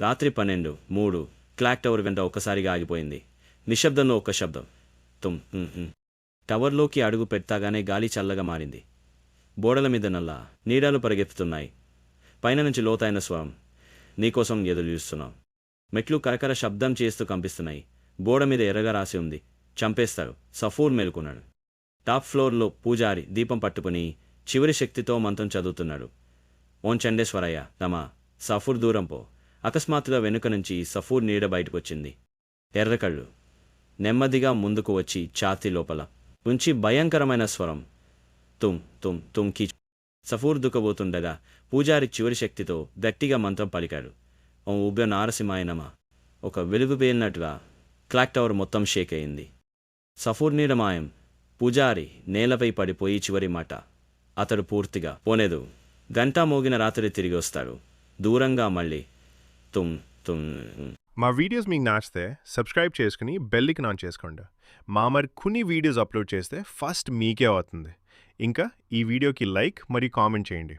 రాత్రి పన్నెండు మూడు క్లాక్ టవర్ వెంట ఒక్కసారిగా ఆగిపోయింది. నిశ్శబ్దంలో ఒక్క శబ్దం. తుమ్ టవర్లోకి అడుగు పెట్టాగానే గాలి చల్లగా మారింది. బోడల మీద నల్లా నీడలు పరిగెత్తుతున్నాయి. పైన నుంచి లోతైన స్వరం నీకోసం ఎదురు చూస్తున్నాం. మెట్లు కరకర శబ్దం చేస్తూ కంపిస్తున్నాయి. గోడ మీద ఎర్రగా రాసి ఉంది. చంపేస్తారు సఫూర్ మేలుకున్నాడు. టాప్ ఫ్లోర్లో పూజారి దీపం పట్టుకుని చివరి శక్తితో మంత్రం చదువుతున్నాడు. ఓం చండేశ్వరయ్య తమ సఫూర్ దూరం పో. అకస్మాత్తుగా వెనుక నుంచి సఫూర్ నీడ బయటకొచ్చింది. ఎర్రకళ్ళు. నెమ్మదిగా ముందుకు వచ్చి ఛాతీ లోపల. ఉంచి భయంకరమైన స్వరం. తుమ్ తుమ్ తుమ్ కీ. సఫూర్ దుఃఖబోతుండగా పూజారి చివరి శక్తితో గట్టిగా మంత్రం పలికాడు. ఓ ఉభ్య నారసింహాయనమ ఒక వెలుగు పేలినట్టుగా క్లాక్ టవర్ మొత్తం షేక్ అయింది. సఫూర్ నీడ మాయం. పూజారి నేలపై పడిపోయి చివరి మాట. అతడు పూర్తిగా పోనేదు గంటా మోగిన రాత్రి తిరిగి వస్తాడు. దూరంగా మళ్ళీ తుమ్ తుమ్. మా వీడియోస్ మీకు నచ్చితే సబ్స్క్రైబ్ చేసుకుని బెల్లికి ఆన్ చేసుకోండి. మా మరి కొన్ని వీడియోస్ అప్లోడ్ చేస్తే ఫస్ట్ మీకే అవుతుంది. ఇంకా ఈ వీడియోకి లైక్ మరియు కామెంట్ చేయండి.